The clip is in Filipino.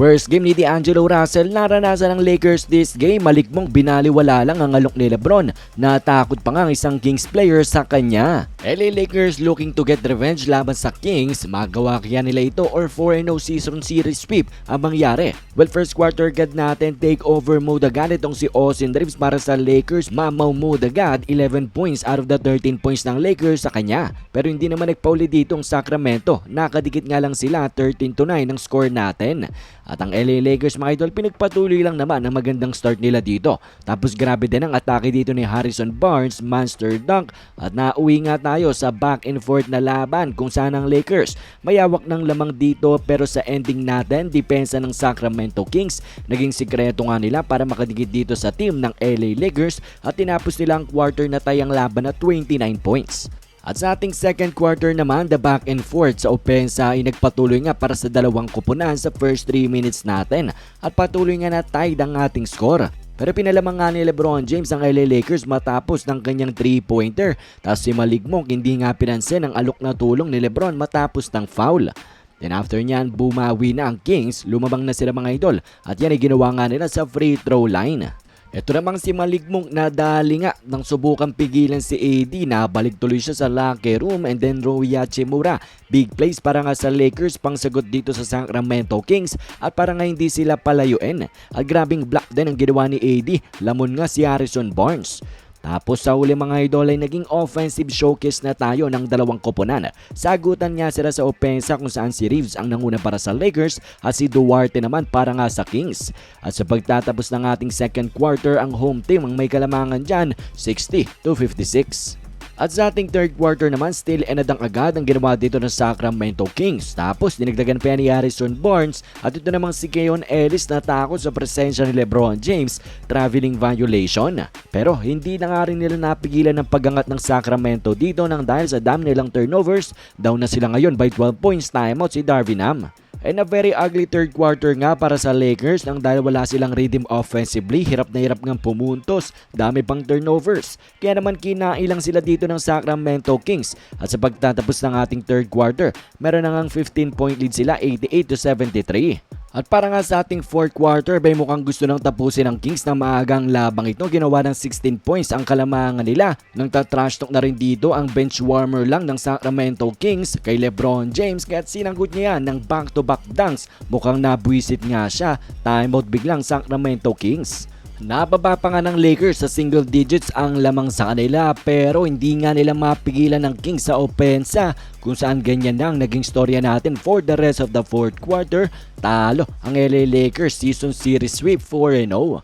Worst game ni D'Angelo Russell, naranasan ng Lakers this game. Malikmong binaliwala lang ang alok ni Lebron. Natakot pa nga ang isang Kings player sa kanya. LA Lakers looking to get revenge laban sa Kings. Magawa kaya nila ito or 4-0 season series sweep ang mangyari. Well, first quarter agad natin take over mode agad itong si Austin Reeves para sa Lakers. Mamaw mode agad 11 points out of the 13 points ng Lakers sa kanya. Pero hindi naman nagpauli dito ang Sacramento. Nakadikit nga lang sila 13 to 9 ang score natin. At ang LA Lakers mga idol, pinagpatuloy lang naman ang magandang start nila dito. Tapos grabe din ang atake dito ni Harrison Barnes, monster dunk. At nauwi nga tayo sa back and forth na laban kung saan ang Lakers mayawak ng lamang dito pero sa ending natin, depensa ng Sacramento Kings, naging sikreto nga nila para makadikit dito sa team ng LA Lakers at tinapos nila ang quarter na tayang laban na 29 points. At sa ating second quarter naman, the back and forth sa opensa ay nagpatuloy nga para sa dalawang kupunan sa first 3 minutes natin at patuloy nga na tied ang ating score. Pero pinalamang nga ni Lebron James ang LA Lakers matapos ng kanyang 3-pointer. Tapos si Maligmong hindi nga pinansin ang alok na tulong ni Lebron matapos ng foul. Then after nyan, bumawi na ang Kings, lumabang na sila mga idol at yan ay ginawa nga nila sa free throw line. Ito namang si Maligmong nadali nga nang subukang pigilan si AD na balik tuloy siya sa locker room and then Rui Hachimura. Big plays para nga sa Lakers pang sagot dito sa Sacramento Kings at para nga hindi sila palayuin. At grabing block din ang ginawa ni AD, lamon nga si Harrison Barnes. Tapos sa uli mga idol ay naging offensive showcase na tayo ng dalawang koponan. Sagutan nga sila sa opensa kung saan si Reeves ang nanguna para sa Lakers at si Duarte naman para nga sa Kings. At sa pagtatapos ng ating second quarter ang home team ang may kalamangan dyan 60 to 56. At sa ating third quarter naman, still enadang agad ang ginawa dito ng Sacramento Kings. Tapos dinagdagan pa ni Harrison Barnes at ito namang si Keon Ellis na takot sa presensya ni Lebron James, traveling violation. Pero hindi na nga rin nila napigilan ng pagangat ng Sacramento dito nang dahil sa dami nilang turnovers, down na sila ngayon by 12 points timeout si Darvin Ham. And a very ugly third quarter nga para sa Lakers nang dahil wala silang rhythm offensively, hirap na hirap ngang pumuntos, dami pang turnovers. Kaya naman kinailang sila dito ng Sacramento Kings. At sa pagtatapos ng ating third quarter, meron na ngang 15 point lead sila 88 to 73. At para nga sa ating fourth quarter, bay mukhang gusto nang tapusin ng Kings na maagang labang ito. Ginawa ng 16 points ang kalamangan nila. Nang tatrash talk na rin dito ang bench warmer lang ng Sacramento Kings kay Lebron James kaya't sinanggot niya yan ng back-to-back dunks. Mukhang nabwisit nga siya. Timeout biglang Sacramento Kings. Nababa pa nga ng Lakers sa single digits ang lamang sa kanila pero hindi nga nila mapigilan ng Kings sa opensa kung saan ganyan na ang naging storya natin for the rest of the fourth quarter. Talo ang LA Lakers season series sweep 4-0.